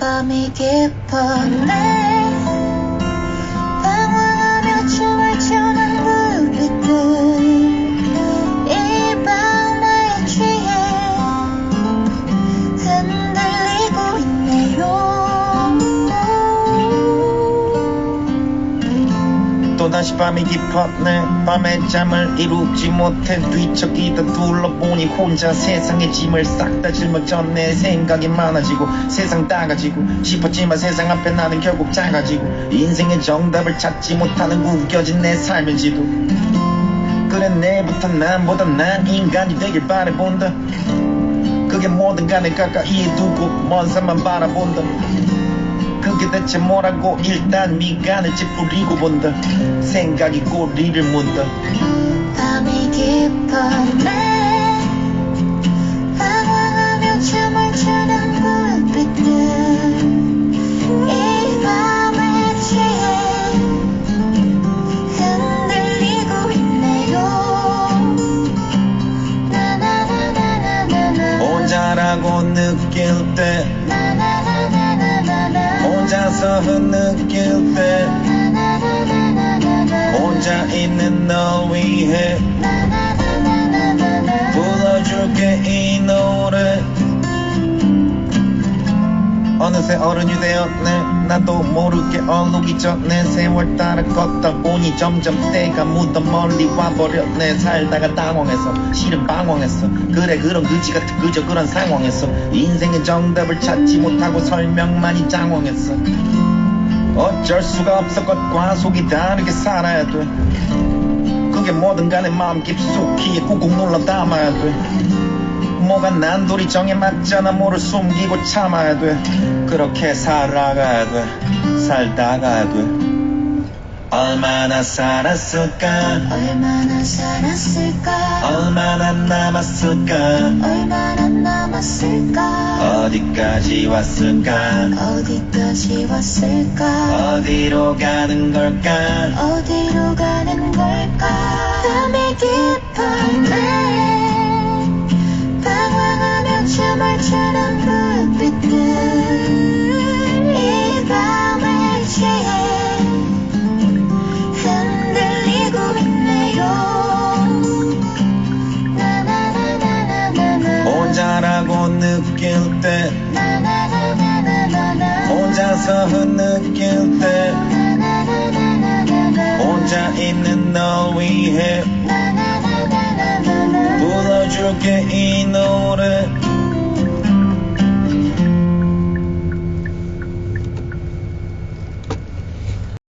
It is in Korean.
밤이 깊었네 또다시 밤이 깊었네. 밤에 잠을 이루지 못해 뒤척이다 둘러보니 혼자 세상의 짐을 싹 다 짊어졌네. 생각이 많아지고 세상 따가지고 싶었지만 세상 앞에 나는 결국 작아지고 인생의 정답을 찾지 못하는 구겨진 내 삶인지도. 그래 내일부터 남보다 난 인간이 되길 바라본다. 그게 뭐든 간에 가까이에 두고 먼 산만 바라본다 그게 대체 뭐라고 일단 미간을 찌푸리고 본다. 생각이 꼬리를 문다. 밤이 깊었네. 방황하며 춤을 추는 불빛들. 이 밤에 취해 흔들리고 있네요. 나나나나나나나. 혼자라고 느낄 때 혼자서 느낄 때 혼자 있는 널 위해 어느새 어른이 되었네. 나도 모르게 얼룩이 졌네. 세월 따라 걷다 보니 점점 때가 묻어 멀리 와버렸네. 살다가 당황해서 실은 방황했어. 그래 그런 그지 같은 그저 그런 상황에서 인생의 정답을 찾지 못하고 설명만이 장황했어. 어쩔 수가 없어. 것과 속이 다르게 살아야 돼. 그게 뭐든 간에 마음 깊숙이 꾹꾹 눌러 담아야 돼 뭐가 난돌이 정에 맞잖아. 뭐를 숨기고 참아야 돼. 그렇게 살아가야 돼. 살다가야 돼. 얼마나 살았을까? 얼마나 살았을까? 얼마나 남았을까? 얼마나 남았을까? 어디까지 왔을까? 어디까지 왔을까? 어디로 가는 걸까? 어디로 가는 걸까? 밤이 깊었 느낄 때 혼자서 느낄 때 혼자 있는 너 위해 불러줄게 이 노래.